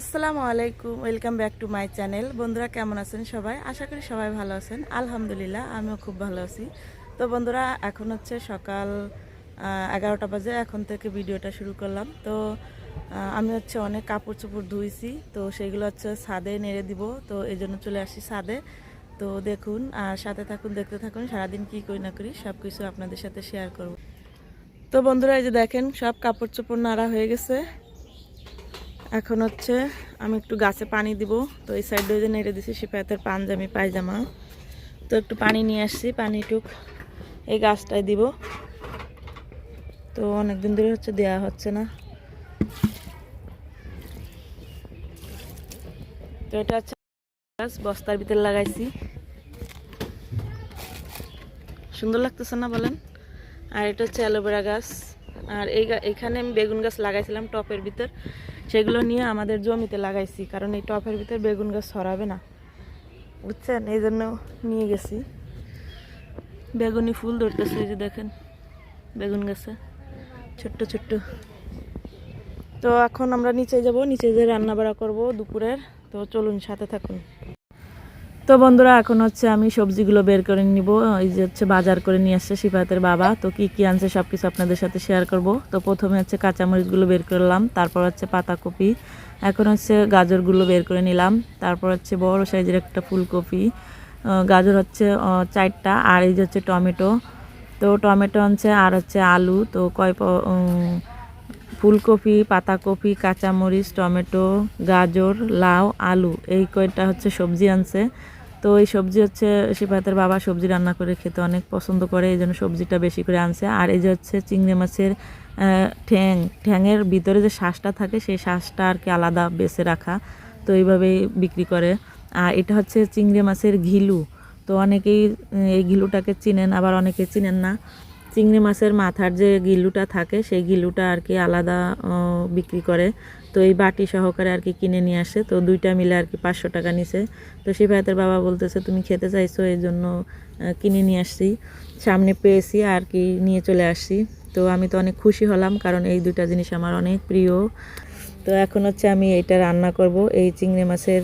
আসসালামু আলাইকুম, welcome back to my channel. বন্ধুরা, কেমন আছেন সবাই? আশা করি সবাই ভালো আছেন। আলহামদুলিল্লাহ, আমিও খুব ভালো আছি। তো বন্ধুরা, এখন হচ্ছে সকাল এগারোটা বাজে। এখন থেকে ভিডিওটা শুরু করলাম। তো আমি হচ্ছে অনেক কাপড় চোপড় ধুইছি। তো সেগুলো হচ্ছে ছাদে নেড়ে দিব। তো এই জন্য চলে আসি ছাদে। তো দেখুন, আর সাথে থাকুন, দেখতে থাকুন, সারাদিন কি করি না করি সব কিছু আপনাদের সাথে শেয়ার করব। তো বন্ধুরা, এই যে দেখেন, সব কাপড় চোপড় নাড়া হয়ে গেছে। এখন হচ্ছে আমি একটু গাছে পানি দিব। তো এই সাইড দিয়ে নেড়ে দিছি সিপাহাতের পাঞ্জামি, পায়জামা। তো একটু পানি নিয়ে আসছি পানিটুক এই গাছটায় দিব। তো অনেকদিন ধরে হচ্ছে দেয়া হচ্ছে না। তো এটা হচ্ছে গাছ, বস্তার ভিতরে লাগাইছি। সুন্দর লাগতেছে না বলেন? আর এটা হচ্ছে অ্যালোভেরা গাছ। আর এই এখানে আমি বেগুন গাছ লাগাইছিলাম টপের ভিতর। সেগুলো নিয়ে আমাদের জমিতে লাগাইছি, কারণ এই টপের ভিতরে বেগুন গাছ সরাবে না। বুঝছেন? এই জন্য নিয়ে গেছি। বেগুনি ফুল ধরতেছে যে দেখেন, বেগুন গাছে, ছোট্ট ছোট্ট। তো এখন আমরা নিচে যাব, নিচে যে রান্না বাড়া করব দুপুরের, তো চলুন সাথে থাকুন। তো বন্ধুরা, এখন হচ্ছে আমি সবজিগুলো বের করে নিব। এই যে হচ্ছে বাজার করে নিয়ে আসছে সিফাতের বাবা। তো কি কি আনছে সব কিছু আপনাদের সাথে শেয়ার করব। তো প্রথমে হচ্ছে কাঁচামরিচগুলো বের করলাম তারপর হচ্ছে পাতাকপি, এখন হচ্ছে গাজরগুলো বের করে নিলাম, তারপর হচ্ছে বড় সাইজের একটা ফুলকপি গাজর হচ্ছে চারটা, আর এই যে হচ্ছে টমেটো। তো টমেটো আনছে, আর হচ্ছে আলু। তো কয় ফুলকপি, পাতাকপি, কাঁচামরিচ, টমেটো, গাজর, লাউ, আলু, এই কয়টা হচ্ছে সবজি আনছে। তো এই সবজি হচ্ছে শিপাতের বাবা সবজি রান্না করে খেতে অনেক পছন্দ করে, এই জন্য সবজিটা বেশি করে আনছে। আর এই যে হচ্ছে চিংড়ি মাছের ঠ্যাং ঠ্যাংয়ের ভিতরে যে শ্বাসটা থাকে, সেই শ্বাসটা আর কি আলাদা বেছে রাখা, তো এইভাবেই বিক্রি করে। আর এটা হচ্ছে চিংড়ি মাছের ঘিলু। তো অনেকেই, এই ঘিলুটাকে চিনেন, আবার অনেকে চিনেন না। চিংড়ি মাছের মাথার যে গিলুটা থাকে, সেই গিলুটা আর কি আলাদা বিক্রি করে। তো এই বাটি সহকারে আর কি কিনে নিয়ে আসে। তো দুইটা মিলে আর কি পাঁচশো টাকা নিছে। তো সেই ভাইয়াতের বাবা বলতেছে, তুমি খেতে চাইছো, এই জন্য কিনে নিয়ে আসছি। সামনে পেয়েছি আর কি নিয়ে চলে আসছি। তো আমি তো অনেক খুশি হলাম, কারণ এই দুইটা জিনিস আমার অনেক প্রিয়। তো এখন হচ্ছে আমি এইটা রান্না করব, এই চিংড়ি মাছের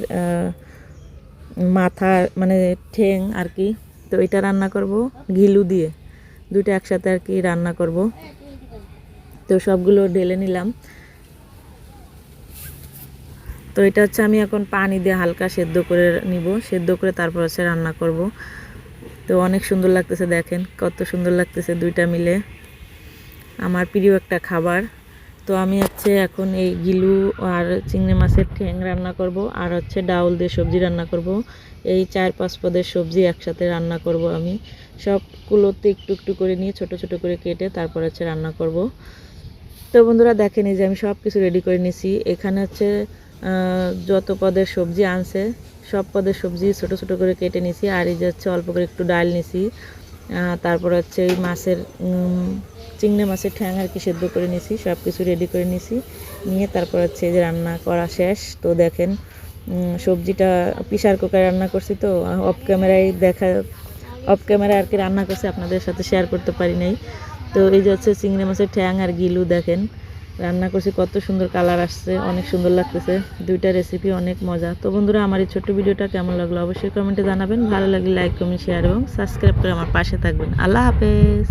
মাথা মানে ঠ্যাং আর কি। তো এটা রান্না করব ঘিলু দিয়ে। দুইটা একসাথে আর কি রান্না করব। তো সবগুলো ঢেলে নিলাম। তো এটা হচ্ছে আমি এখন পানি দিয়ে হালকা সেদ্ধ করে নিব। সেদ্ধ করে তারপর হচ্ছে রান্না করব। তো অনেক সুন্দর লাগতেছে দেখেন, কত সুন্দর লাগতেছে দুইটা মিলে। আমার প্রিয় একটা খাবার। তো আমি হচ্ছে এখন এই গিলু আর চিংড়ি মাছের ঠ্যাং রান্না করব, আর হচ্ছে ডাউল দিয়ে সবজি রান্না করব। এই চার পাঁচ পদের সবজি একসাথে রান্না করব আমি। সবগুলোতে একটু একটু করে নিয়ে ছোট ছোট করে কেটে তারপর হচ্ছে রান্না করব। তো বন্ধুরা দেখেন এই যে আমি সব কিছু রেডি করে নিছি। এখানে হচ্ছে যত পদের সবজি আনছে, সব পদের সবজি ছোট ছোট করে কেটে নিছি। আর এই যে হচ্ছে অল্প করে একটু ডাল নিছি। তারপর হচ্ছে এই মাছের চিংড়ি মাছের ঠ্যাং আর কি সেদ্ধ করে নিছি সব কিছু রেডি করে নিছি। নিয়ে তারপর হচ্ছে যে রান্না করা শেষ। তো দেখেন সবজিটা প্রেশার কুকারে রান্না করছি তো অফ ক্যামেরায় দেখা অফ ক্যামেরা আর কি রান্না করছি, আপনাদের সাথে শেয়ার করতে পারি নাই। তো এই যে হচ্ছে চিংড়ি মাছের ঠ্যাং আর গিলু, দেখেন, রান্না করছি, কত সুন্দর কালার আসছে, অনেক সুন্দর লাগতেছে। দুইটা রেসিপি অনেক মজা। তো বন্ধুরা, আমার এই ছোট্ট ভিডিওটা কেমন লাগল অবশ্যই কমেন্টে জানাবেন। ভালো লাগলে লাইক কমেন্ট শেয়ার এবং সাবস্ক্রাইব করে আমার পাশে থাকবেন। আল্লাহ হাফেজ।